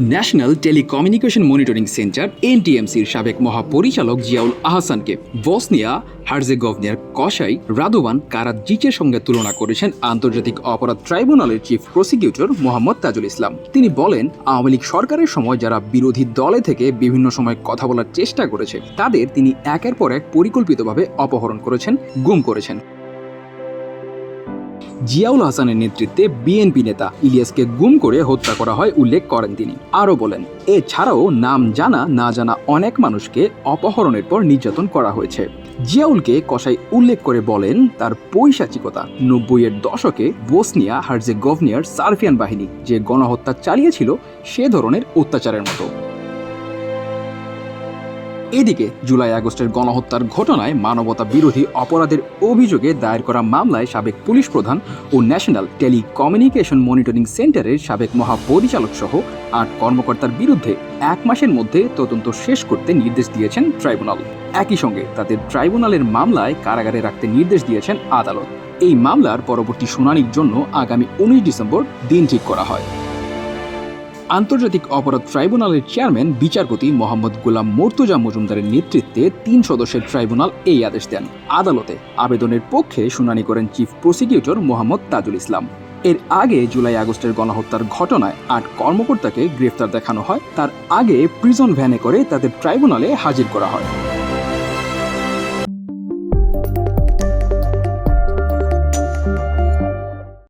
National telecommunication monitoring centre এনটিএমসির সাবেক মহাপরিচালক জিয়াউল আহসানকে বসনিয়া হার্জেগভনিয়ার কসাই রাদোভান কারাজিচের সঙ্গে তুলনা করেছেন আন্তর্জাতিক অপরাধ ট্রাইব্যুনালের চিফ প্রসিকিউটর মোহাম্মদ তাজুল ইসলাম। তিনি বলেন, আওয়ামী লীগ সরকারের সময় যারা বিরোধী দলে থেকে বিভিন্ন সময় কথা বলার চেষ্টা করেছে, তাদের তিনি একের পর এক পরিকল্পিতভাবে অপহরণ করেছেন, গুম করেছেন। জিয়াউল হাসানের নেতৃত্বে বিএনপি নেতা ইলিয়াসকে গুম করে হত্যা করা হয় উল্লেখ করেন তিনি। আরও বলেন, এছাড়াও নাম জানা, না জানা অনেক মানুষকে অপহরণের পর নির্যাতন করা হয়েছে। জিয়াউলকে কসাই উল্লেখ করে বলেন, তার পৈশাচিকতা নব্বইয়ের দশকে বোসনিয়া হার্জে গভনিয়ার সার্ফিয়ান বাহিনী যে গণহত্যা চালিয়েছিল, সে ধরনের অত্যাচারের মতো। এদিকে জুলাই আগস্টের গণহত্যার ঘটনায় মানবতা বিরোধী অপরাধের অভিযোগে দায়ের করা মামলায় সাবেক পুলিশ প্রধান ও ন্যাশনাল টেলিকমিউনিকেশন মনিটরিং সেন্টারের সাবেক মহাপরিচালক সহ আট কর্মকর্তার বিরুদ্ধে এক মাসের মধ্যে তদন্ত শেষ করতে নির্দেশ দিয়েছেন ট্রাইব্যুনাল। একই সঙ্গে তাদের ট্রাইব্যুনালের মামলায় কারাগারে রাখতে নির্দেশ দিয়েছেন আদালত। এই মামলার পরবর্তী শুনানির জন্য আগামী উনিশ ডিসেম্বর দিন ঠিক করা হয়। আন্তর্জাতিক অপরাধ ট্রাইব্যুনালের চেয়ারম্যান, বিচারপতি মোহাম্মদ গোলাম মোর্তুজা মজুমদারের নেতৃত্বে তিন সদস্যের ট্রাইব্যুনাল এই আদেশ দেন। আদালতে আবেদনের পক্ষে শুনানি করেন চিফ প্রসিকিউটর মোহাম্মদ তাজুল ইসলাম। এর আগে জুলাই আগস্টের গণহত্যার ঘটনায় আট কর্মকর্তাকে গ্রেফতার দেখানো হয়। তার আগে প্রিজন ভ্যানে করে তাদের ট্রাইব্যুনালে হাজির করা হয়।